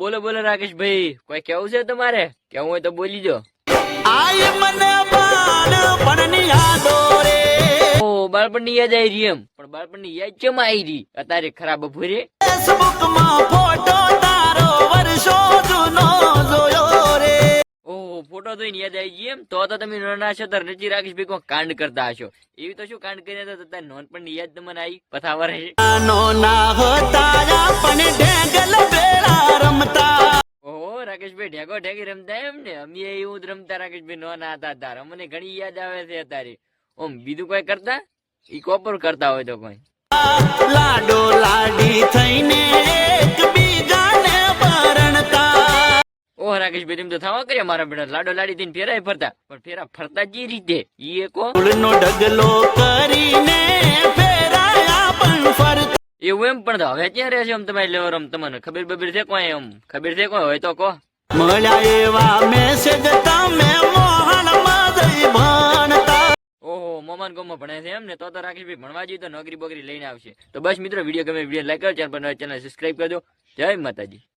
બોલો બોલો રાકેશભાઈ કોઈ કેવું છે તમારે? કેવું હોય તો બોલી દો. બાળપણની યાદો આવી રહી એમ. પણ બાળપણની યાદ કેમ આવી રહી? અત્યારે ખરાબ ભૂરે ફોટો જોઈને યાદ આવી ગઈ એમ. તો તો તમે નાના છો ત્યારે રચી રાકેશભાઈ કોઈ કાંડ કરતા હશો. એવી તો શું કાંડ કર્યા તો તારી પણ યાદ તમને આવી પથાવર હશે. ઢેગો ઢેગી રમતા એમ ને? અમે એવું જ રમતા રાકેશભાઈ નાના હતા તાર. અમને ઘણી યાદ આવે છે તારી ઓમ બીજું કોઈ કરતા? ઈ કોપર કરતા હોય તો કોઈ. લાડો લાડી થઈને એકબીજાને પરણતા ઓહ રાકેશભાઈ તેમ તો થવા કર્યા મારા બેટા. લાડો લાડી થઈને ફેરાય ફરતા. પણ ફેરા ફરતા જે રીતે? ઈ એકો ફૂલનો ઢગલો કરીને ફેરાયા પણ ફરતા. એવું એમ પણ તો હવે ક્યાં રહેશે આમ તમારે લેવર? આમ તમને ખબર બબર છે કોઈ? એમ ખબર છે કોઈ? હોય તો કહો. મળ્યા એવા મેસેજ તમે મોહનમાં મોમાન ગોમાં ભણે છે એમ ને? રાકેશભાઈ ભણવા જઈએ તો નોકરી બોકરી લઈને આવશે. તો બસ મિત્રો, વીડિયો ગમે વીડિયો લાઈક કરો ચેનલ પર ચેનલ સબસ્ક્રાઈબ કરજો. જય માતાજી.